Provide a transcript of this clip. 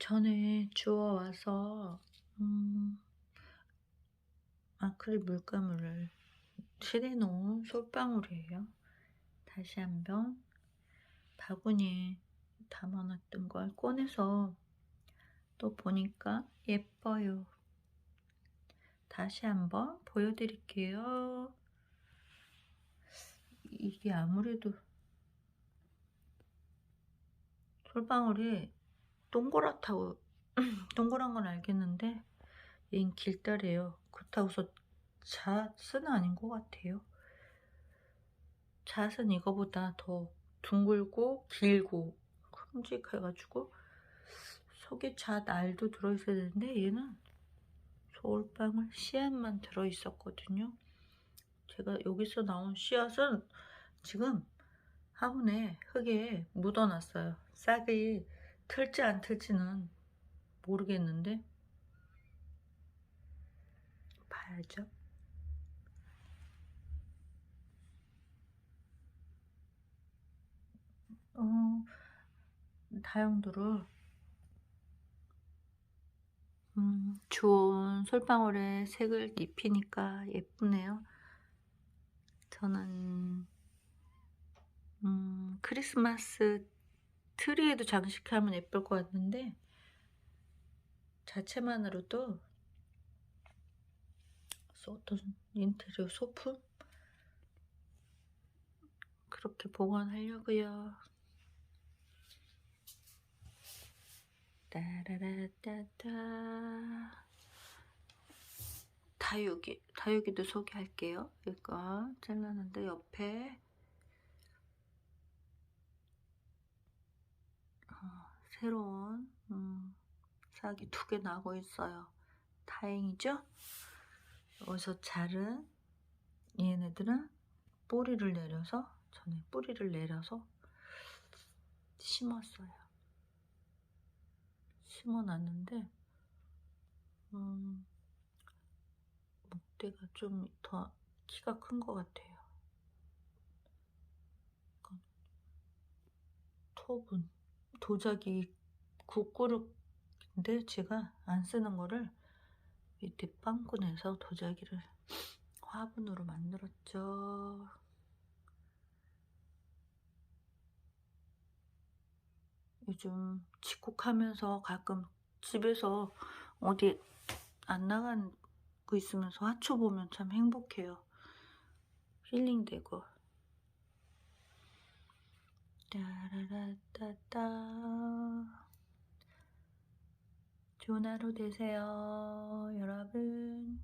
전에 주워와서 음 아크릴 물감을 칠해놓은 솔방울이에요. 다시 한번 바구니에 담아놨던 걸 꺼내서 또 보니까 예뻐요. 다시 한번 보여드릴게요. 이게 아무래도 솔방울이 동그랗다고 동그란 건 알겠는데 얘는 길다래요. 그렇다고서 잣은 아닌 것 같아요. 잣은 이거보다 더 둥글고 길고 큼직해가지고 속에 잣 알도 들어있어야 되는데 얘는 솔방울 씨앗만 들어있었거든요. 제가 여기서 나온 씨앗은 지금 화분에 흙에 묻어놨어요. 싹이 틀지 안 틀지는 모르겠는데 봐야죠. 어, 다용도를 음, 좋은 솔방울에 색을 입히니까 예쁘네요. 저는 음, 크리스마스 트리에도 장식하면 예쁠 것 같는데 자체만으로도 어떤 인테리어 소품 그렇게 보관하려고요. 따라라따따 다육이 다육이도 소개할게요. 이거 잘랐는데 옆에 새로운 음, 싹이 두 개 나고 있어요. 다행이죠? 여기서 자른 얘네들은 뿌리를 내려서 전에 뿌리를 내려서 심었어요. 심어놨는데 음, 목대가 좀 더 키가 큰 것 같아요. 톱은 도자기 국그릇인데 제가 안 쓰는 거를 밑에 빵꾸내서 도자기를 화분으로 만들었죠. 요즘 집콕하면서 가끔 집에서 어디 안거 있으면서 화초 보면 참 행복해요. 힐링되고. 따라라따따 좋은 하루 되세요, 여러분.